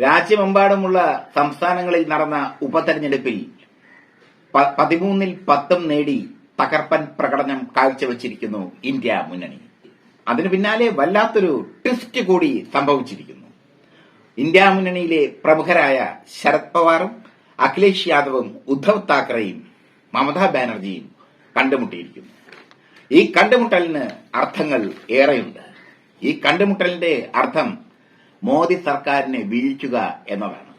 രാജ്യമെമ്പാടുമുള്ള സംസ്ഥാനങ്ങളിൽ നടന്ന ഉപതെരഞ്ഞെടുപ്പിൽ പതിമൂന്നിൽ പത്തും നേടി തകർപ്പൻ പ്രകടനം കാഴ്ചവെച്ചിരിക്കുന്നു ഇന്ത്യ മുന്നണി. അതിനു പിന്നാലെ വല്ലാത്തൊരു ട്വിസ്റ്റ് കൂടി സംഭവിച്ചിരിക്കുന്നു. ഇന്ത്യ മുന്നണിയിലെ പ്രമുഖരായ ശരത് പവാറും അഖിലേഷ് യാദവും ഉദ്ധവ് താക്കറെയും മമതാ ബാനർജിയും കണ്ടുമുട്ടിയിരിക്കുന്നു. ഈ കണ്ടുമുട്ടലിന് അർത്ഥങ്ങൾ ഏറെയുണ്ട്. ഈ കണ്ടുമുട്ടലിന്റെ അർത്ഥം മോദി സർക്കാരിനെ വീഴ്ചുക എന്നതാണ്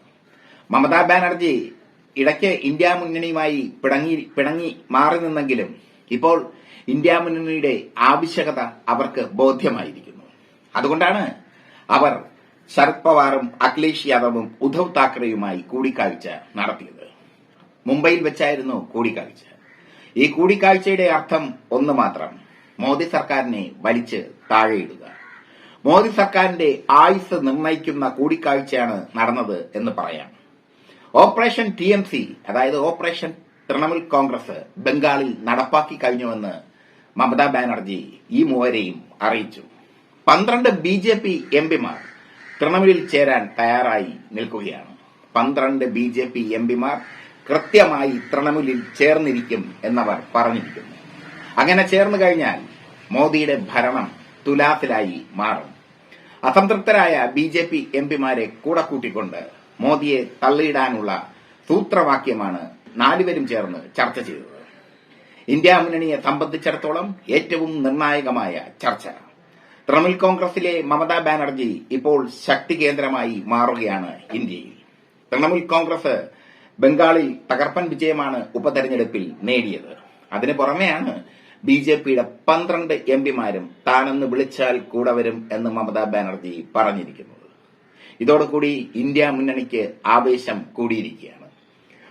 മമതാ ബാനർജി ഇടയ്ക്ക് ഇന്ത്യ മുന്നണിയുമായി പിണങ്ങി പിണങ്ങി മാറി നിന്നെങ്കിലും ഇപ്പോൾ ഇന്ത്യ മുന്നണിയുടെ ആവശ്യകത അവർക്ക് ബോധ്യമായിരിക്കുന്നു. അതുകൊണ്ടാണ് അവർ ശരത് പവാറും അഖിലേഷ് യാദവും ഉദ്ധവ് താക്കറെയുമായി കൂടിക്കാഴ്ച നടത്തിയത്. മുംബൈയിൽ വെച്ചായിരുന്നു കൂടിക്കാഴ്ച. ഈ കൂടിക്കാഴ്ചയുടെ അർത്ഥം ഒന്ന് മാത്രം. മോദി സർക്കാരിനെ വലിച്ച് താഴെയിടുക. മോദി സർക്കാരിന്റെ ആയുസ് നിർണയിക്കുന്ന കൂടിക്കാഴ്ചയാണ് നടന്നത് എന്ന് പറയാം. ഓപ്പറേഷൻ ടി എം സി അതായത് ഓപ്പറേഷൻ തൃണമൂൽ കോൺഗ്രസ് ബംഗാളിൽ നടപ്പാക്കി കഴിഞ്ഞുവെന്ന് മമതാ ബാനർജി ഈ മൂവരെയും അറിയിച്ചു. പന്ത്രണ്ട് ബി ജെ പി എം പിമാർ തൃണമൂലിൽ ചേരാൻ തയ്യാറായി നിൽക്കുകയാണ്. പന്ത്രണ്ട് ബി ജെ പി എം പിമാർ കൃത്യമായി തൃണമൂലിൽ ചേർന്നിരിക്കും എന്നവർ പറഞ്ഞിരിക്കുന്നു. അങ്ങനെ ചേർന്നു കഴിഞ്ഞാൽ മോദിയുടെ ഭരണം തുലാസിലായി മാറും. അസംതൃപ്തരായ ബി ജെ പി എം പിമാരെ കൂടെ കൂട്ടിക്കൊണ്ട് മോദിയെ തള്ളിയിടാനുള്ള സൂത്രവാക്യമാണ് നാലുപേരും ചേർന്ന് ചർച്ച ചെയ്തത്. ഇന്ത്യ മുന്നണിയെ സംബന്ധിച്ചിടത്തോളം ഏറ്റവും നിർണായകമായ ചർച്ച. തൃണമൂൽ കോൺഗ്രസിലെ മമതാ ബാനർജി ഇപ്പോൾ ശക്തി കേന്ദ്രമായി മാറുകയാണ് ഇന്ത്യയിൽ. തൃണമൂൽ കോൺഗ്രസ് ബംഗാളിൽ തകർപ്പൻ വിജയമാണ് ഉപതെരഞ്ഞെടുപ്പിൽ നേടിയത്. അതിനു പുറമെയാണ് ബി ജെ പിയുടെ പന്ത്രണ്ട് എം പിമാരും താനെന്ന് വിളിച്ചാൽ കൂടെ വരും എന്ന് മമതാ ബാനർജി പറഞ്ഞിരിക്കുന്നത്. ഇതോടുകൂടി ഇന്ത്യ മുന്നണിക്ക് ആവേശം കൂടിയിരിക്കുകയാണ്.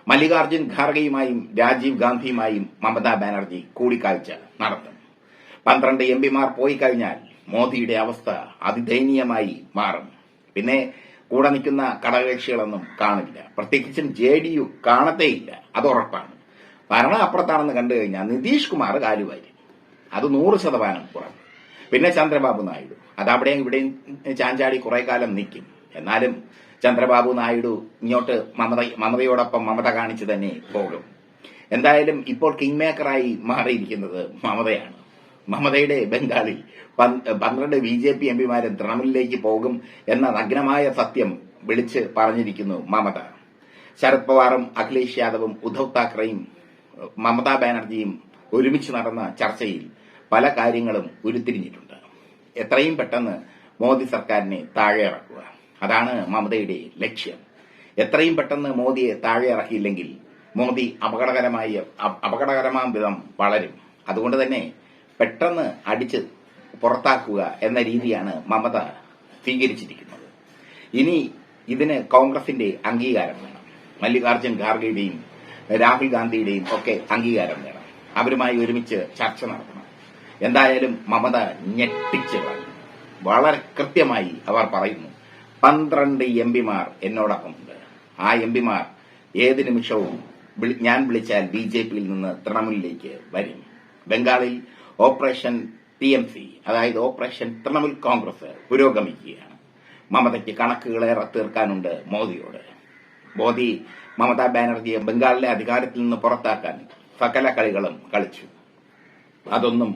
മല്ലികാർജുൻ ഖാർഗെയുമായും രാജീവ് ഗാന്ധിയുമായും മമതാ ബാനർജി കൂടിക്കാഴ്ച നടത്തും. പന്ത്രണ്ട് എം പിമാർ പോയി കഴിഞ്ഞാൽ മോദിയുടെ അവസ്ഥ അതിദയനീയമായി മാറും. പിന്നെ കൂടെ നിൽക്കുന്ന ഘടകകക്ഷികളൊന്നും കാണില്ല. പ്രത്യേകിച്ചും ജെ ഡി യു കാണത്തേയില്ല. അത് ഉറപ്പാണ്. ഭരണം അപ്പുറത്താണെന്ന് കണ്ടു കഴിഞ്ഞാൽ നിതീഷ് കുമാർ കാലുവാരി അത് നൂറ് ശതമാനം കുറവ്. പിന്നെ ചന്ദ്രബാബു നായിഡു. അത് അവിടെയും ഇവിടെയും ചാഞ്ചാടി കുറെ കാലം നിൽക്കും. എന്നാലും ചന്ദ്രബാബു നായിഡു ഇങ്ങോട്ട് മമത മമതയോടൊപ്പം മമത കാണിച്ചു തന്നെ പോകും. എന്തായാലും ഇപ്പോൾ കിങ് മേക്കറായി മാറിയിരിക്കുന്നത് മമതയാണ്. മമതയുടെ ബംഗാളിൽ പന്ത് പന്ത്രണ്ട് ബി ജെ പി എംപിമാരും തൃണമൂലിലേക്ക് പോകും എന്ന നഗ്നമായ സത്യം വിളിച്ച് പറഞ്ഞിരിക്കുന്നു മമത. ശരത് പവാറും അഖിലേഷ് യാദവും ഉദ്ധവ് താക്കറെയും മമതാ ബാനർജിയും ഒരുമിച്ച് നടന്ന ചർച്ചയിൽ പല കാര്യങ്ങളും ഉരുത്തിരിഞ്ഞിട്ടുണ്ട്. എത്രയും പെട്ടെന്ന് മോദി സർക്കാരിനെ താഴെ ഇറക്കുക. അതാണ് മമതയുടെ ലക്ഷ്യം. എത്രയും പെട്ടെന്ന് മോദിയെ താഴെ ഇറക്കിയില്ലെങ്കിൽ മോദി അപകടകരമായ അപ- അപകടകരമാം വിധം വളരും. അതുകൊണ്ട് തന്നെ പെട്ടെന്ന് അടിച്ച് പുറത്താക്കുക എന്ന രീതിയാണ് മമത സ്വീകരിച്ചിരിക്കുന്നത്. ഇനി ഇതിന് കോൺഗ്രസിന്റെ അംഗീകാരം വേണം. മല്ലികാർജുൻ ഖാർഗെയുടെയും രാഹുൽ ഗാന്ധിയുടെയും ഒക്കെ അംഗീകാരം വേണം. അവരുമായി ഒരുമിച്ച് ചർച്ച നടത്തണം. എന്തായാലും മമത ഞെട്ടിച്ച് വളരെ കൃത്യമായി അവർ പറയുന്നു പന്ത്രണ്ട് എം പിമാർ എന്നോടൊപ്പമുണ്ട് ആ എം പിമാർ ഏത് നിമിഷവും ഞാൻ വിളിച്ചാൽ ബി ജെ പിയിൽ നിന്ന് തൃണമൂലിലേക്ക് വരും. ബംഗാളിൽ ഓപ്പറേഷൻ ടി എം സി അതായത് ഓപ്പറേഷൻ തൃണമൂൽ കോൺഗ്രസ് പുരോഗമിക്കുകയാണ്. മമതയ്ക്ക് കണക്കുകളേറെ തീർക്കാനുണ്ട് മോദിയോട്. മോദി മമതാ ബാനർജിയെ ബംഗാളിലെ അധികാരത്തിൽ നിന്ന് പുറത്താക്കാൻ സകല കളികളും കളിച്ചു. അതൊന്നും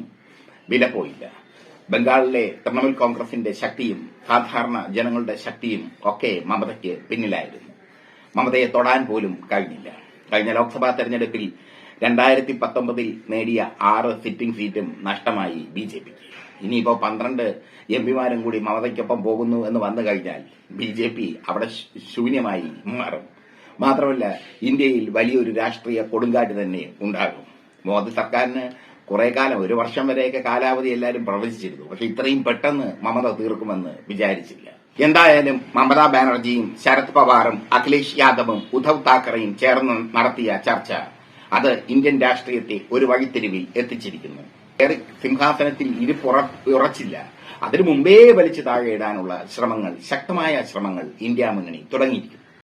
വില പോയില്ല. ബംഗാളിലെ തൃണമൂൽ കോൺഗ്രസിന്റെ ശക്തിയും സാധാരണ ജനങ്ങളുടെ ശക്തിയും ഒക്കെ മമതയ്ക്ക് പിന്നിലായിരുന്നു. മമതയെ തൊടാൻ പോലും കഴിഞ്ഞില്ല. കഴിഞ്ഞ ലോക്സഭാ തെരഞ്ഞെടുപ്പിൽ രണ്ടായിരത്തി പത്തൊമ്പതിൽ നേടിയ ആറ് സിറ്റിംഗ് സീറ്റും നഷ്ടമായി ബി ജെ പിക്ക്. ഇനിയിപ്പോ പന്ത്രണ്ട് എം പിമാരും കൂടി മമതയ്ക്കൊപ്പം പോകുന്നു എന്ന് വന്നു കഴിഞ്ഞാൽ ബി ജെ പി അവിടെ ശൂന്യമായി മാറും. മാത്രമല്ല ഇന്ത്യയിൽ വലിയൊരു രാഷ്ട്രീയ കൊടുങ്കാറ്റ് തന്നെ ഉണ്ടാകും. മോദി സർക്കാരിന് കുറെ കാലം ഒരു വർഷം വരെയൊക്കെ കാലാവധി എല്ലാവരും പ്രവചിച്ചിരുന്നു. പക്ഷെ ഇത്രയും പെട്ടെന്ന് മമത തീർക്കുമെന്ന് വിചാരിച്ചില്ല. എന്തായാലും മമതാ ബാനർജിയും ശരത് പവാറും അഖിലേഷ് യാദവും ഉദ്ധവ് താക്കറെയും ചേർന്ന് നടത്തിയ ചർച്ച അത് ഇന്ത്യൻ രാഷ്ട്രീയത്തെ ഒരു വഴിത്തിരിവിൽ എത്തിച്ചിരിക്കുന്നു. സിംഹാസനത്തിൽ ഇരിപ്പുറച്ചില്ല അതിനു മുമ്പേ വലിച്ചു താഴെ ഇടാനുള്ള ശ്രമങ്ങൾ ശക്തമായ ശ്രമങ്ങൾ ഇന്ത്യ മുന്നണി തുടങ്ങിയിരിക്കുന്നു.